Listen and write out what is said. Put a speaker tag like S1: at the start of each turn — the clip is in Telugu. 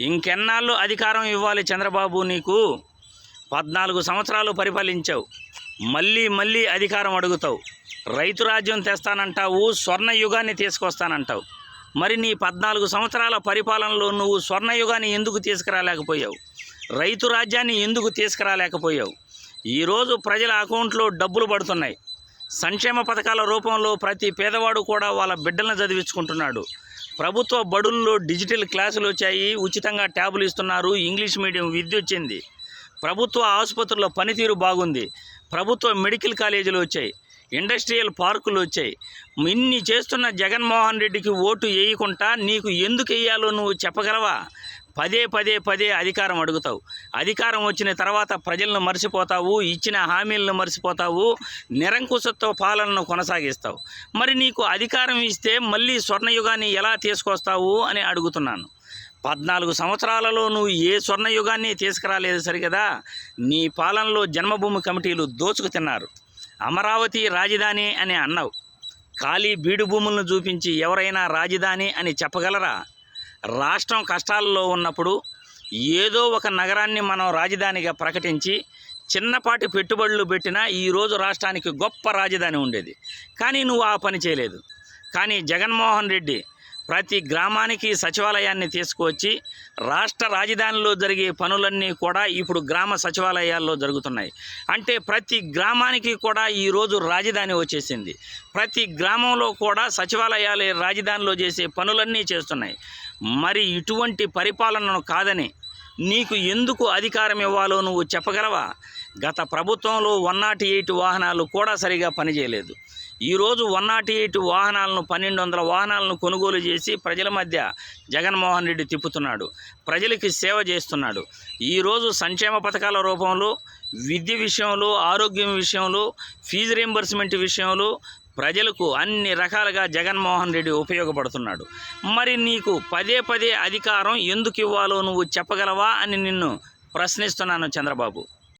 S1: ఇంకెన్నాళ్ళు అధికారం ఇవ్వాలి చంద్రబాబు నీకు? పద్నాలుగు సంవత్సరాలు పరిపాలించావు. మళ్ళీ మళ్ళీ అధికారం అడుగుతావు. రైతు రాజ్యం తెస్తానంటావు స్వర్ణ యుగాన్ని తీసుకొస్తానంటావు. మరి నీ పద్నాలుగు సంవత్సరాల పరిపాలనలో నువ్వు స్వర్ణ యుగాన్ని ఎందుకు తీసుకురాలేకపోయావు? రైతు రాజ్యాన్ని ఎందుకు తీసుకురాలేకపోయావు? ఈరోజు ప్రజల అకౌంట్లో డబ్బులు పడుతున్నాయి. సంక్షేమ పథకాల రూపంలో ప్రతి పేదవాడు కూడా వాళ్ళ బిడ్డలను చదివించుకుంటున్నాడు. ప్రభుత్వ బడుల్లో డిజిటల్ క్లాసులు వచ్చాయి ఉచితంగా ట్యాబులు ఇస్తున్నారు ఇంగ్లీష్ మీడియం విద్య వచ్చింది. ప్రభుత్వ ఆసుపత్రుల పనితీరు బాగుంది ప్రభుత్వ మెడికల్ కాలేజీలు వచ్చాయి ఇండస్ట్రియల్ పార్కులు వచ్చాయి. ఇన్ని చేస్తున్న జగన్మోహన్ రెడ్డికి ఓటు వేయకుండా నీకు ఎందుకు వేయాలో నువ్వు చెప్పగలవా? పదే పదే పదే అధికారం అడుగుతావు. అధికారం వచ్చిన తర్వాత ప్రజలను మర్చిపోతావు ఇచ్చిన హామీలను మర్చిపోతావు నిరంకుశత్వ పాలనను కొనసాగిస్తావు. మరి నీకు అధికారం ఇస్తే మళ్ళీ స్వర్ణయుగాన్ని ఎలా తీసుకొస్తావు అని అడుగుతున్నాను. పద్నాలుగు సంవత్సరాలలో నువ్వు ఏ స్వర్ణయుగాన్ని తీసుకురాలేదు సరికదా నీ పాలనలో జన్మభూమి కమిటీలు దోచుకు తిన్నారు. అమరావతి రాజధాని అని అన్నావు. ఖాళీ బీడు భూములను చూపించి ఎవరైనా రాజధాని అని చెప్పగలరా? రాష్ట్రం కష్టాల్లో ఉన్నప్పుడు ఏదో ఒక నగరాన్ని మనం రాజధానిగా ప్రకటించి చిన్నపాటి పెట్టుబడులు పెట్టినా ఈరోజు రాష్ట్రానికి గొప్ప రాజధాని ఉండేది. కానీ నువ్వు ఆ పని చేయలేదు. కానీ జగన్మోహన్ రెడ్డి ప్రతి గ్రామానికి సచివాలయాన్ని తీసుకువచ్చి రాష్ట్ర రాజధానిలో జరిగే పనులన్నీ కూడా ఇప్పుడు గ్రామ సచివాలయాల్లో జరుగుతున్నాయి. అంటే ప్రతి గ్రామానికి కూడా ఈరోజు రాజధాని వచ్చేసింది. ప్రతి గ్రామంలో కూడా సచివాలయాలే రాజధానిలో చేసే పనులన్నీ చేస్తున్నాయి. మరి ఇటువంటి పరిపాలనను కాదని నీకు ఎందుకు అధికారం ఇవ్వాలో నువ్వు చెప్పగలవా? గత ప్రభుత్వంలో వన్ నాట్ ఎయిట్ వాహనాలు కూడా సరిగా పనిచేయలేదు. ఈరోజు వన్ నాట్ ఎయిట్ వాహనాలను పన్నెండు వందల వాహనాలను కొనుగోలు చేసి ప్రజల మధ్య జగన్మోహన్ రెడ్డి తిప్పుతున్నాడు. ప్రజలకి సేవ చేస్తున్నాడు. ఈరోజు సంక్షేమ పథకాల రూపంలో విద్య విషయంలో ఆరోగ్యం విషయంలో ఫీజు రీంబర్స్మెంట్ విషయంలో ప్రజలకు అన్ని రకాలుగా జగన్మోహన్ రెడ్డి ఉపయోగపడుతున్నాడు. మరి నీకు పదే పదే అధికారం ఎందుకు ఇవ్వాలో నువ్వు చెప్పగలవా అని నిన్ను ప్రశ్నిస్తున్నాను చంద్రబాబు.